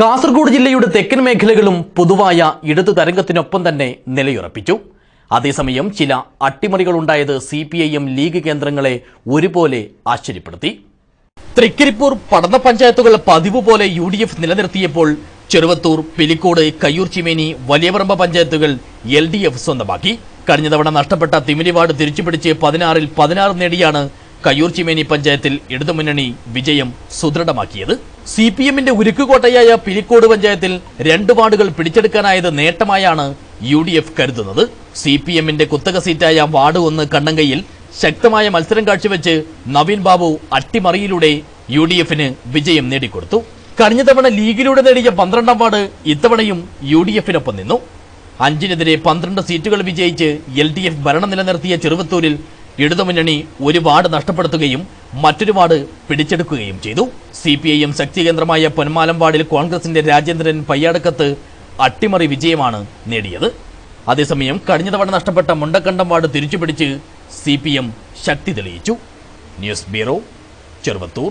കാസർഗോഡ് ജില്ലയുടെ തെക്കൻ മേഖലകളും പൊതുവായ ഇടതു തരംഗത്തിനൊപ്പം തന്നെ നിലയുറപ്പിച്ചു. അതേസമയം ചില അട്ടിമറികളുണ്ടായത് C P I M league കേന്ദ്രങ്ങളെ ഒരുപോലെ ആശ്ചര്യപ്പെടുത്തി. തൃക്കരിപ്പൂർ പടന്ന പഞ്ചായത്തുകൾ പതിവ് പോലെ യു ഡി എഫ് നിലനിർത്തിയപ്പോൾ ചെറുവത്തൂർ പിലിക്കോട് കയ്യൂർ ചിമേനി വലിയപറമ്പ പഞ്ചായത്തുകൾ എൽ ഡി എഫ് സ്വന്തമാക്കി. കഴിഞ്ഞ തവണ നഷ്ടപ്പെട്ട തിമിരിവാർഡ് തിരിച്ചുപിടിച്ച് പതിനാറിൽ പതിനാറ് നേടിയാണ് കയ്യൂർ ചിമേനി പഞ്ചായത്തിൽ ഇടതുമുന്നണി വിജയം സുദൃഢമാക്കിയത്. സി പി എമ്മിന്റെ ഉരുക്കുകോട്ടയായ പിലിക്കോട് പഞ്ചായത്തിൽ രണ്ട് വാർഡുകൾ പിടിച്ചെടുക്കാനായത് നേട്ടമായാണ് യു ഡി എഫ് കരുതുന്നത്. സി പി എമ്മിന്റെ കുത്തക സീറ്റായ വാർഡ് ഒന്ന് കണ്ണങ്കയിൽ ശക്തമായ മത്സരം കാഴ്ചവെച്ച് നവീൻ ബാബു അട്ടിമറിയിലൂടെ യു ഡി എഫിന് വിജയം നേടിക്കൊടുത്തു. കഴിഞ്ഞ തവണ ലീഗിലൂടെ നേടിയ പന്ത്രണ്ടാം വാർഡ് ഇത്തവണയും യു ഡി എഫിനൊപ്പം നിന്നു. അഞ്ചിനെതിരെ പന്ത്രണ്ട് സീറ്റുകൾ വിജയിച്ച് എൽ ഡി എഫ് ഭരണം നിലനിർത്തിയ ചെറുവത്തൂരിൽ ഇടതുമുന്നണി ഒരു വാർഡ് നഷ്ടപ്പെടുത്തുകയും മറ്റൊരു വാർഡ് പിടിച്ചെടുക്കുകയും ചെയ്തു. സി പി ഐ എം ശക്തി കേന്ദ്രമായ പൊന്മാലം വാർഡിൽ കോൺഗ്രസിന്റെ രാജേന്ദ്രൻ പയ്യാടക്കത്ത് അട്ടിമറി വിജയമാണ് നേടിയത്. അതേസമയം കഴിഞ്ഞ തവണ നഷ്ടപ്പെട്ട മുണ്ടക്കണ്ടം വാർഡ് തിരിച്ചുപിടിച്ച് സി പി എം ശക്തി തെളിയിച്ചു. News bureau Cheruvathur.